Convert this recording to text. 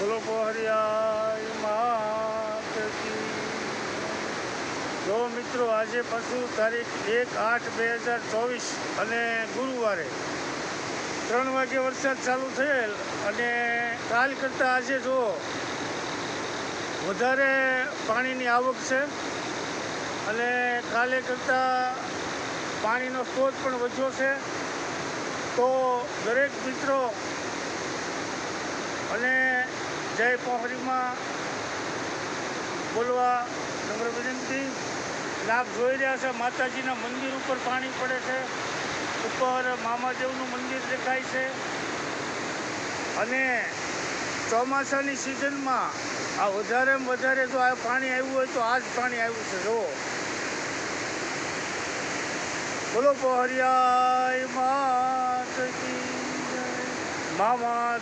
બોલો જો મિત્રો, આજે પાછું તારીખ એક આઠ બે હજાર ચોવીસ અને ગુરુવારે ત્રણ વાગે વરસાદ ચાલુ થયેલ અને કાલ કરતાં આજે જો વધારે પાણીની આવક છે અને કાલે કરતાં પાણીનો સ્ત્રોત પણ વધ્યો છે, તો દરેક મિત્રો અને જય પોખરીમાં બોલવા નમ્ર વિનંતી. લાભ જોઈ રહ્યા છે. માતાજીના મંદિર ઉપર પાણી પડે છે. ઉપર મામાદેવનું મંદિર દેખાય છે. અને ચોમાસાની સિઝનમાં આ વધારે વધારે જો આ પાણી આવ્યું હોય તો આ જ પાણી આવ્યું છે. જુઓ. બોલો પહોરિયાય માત મામા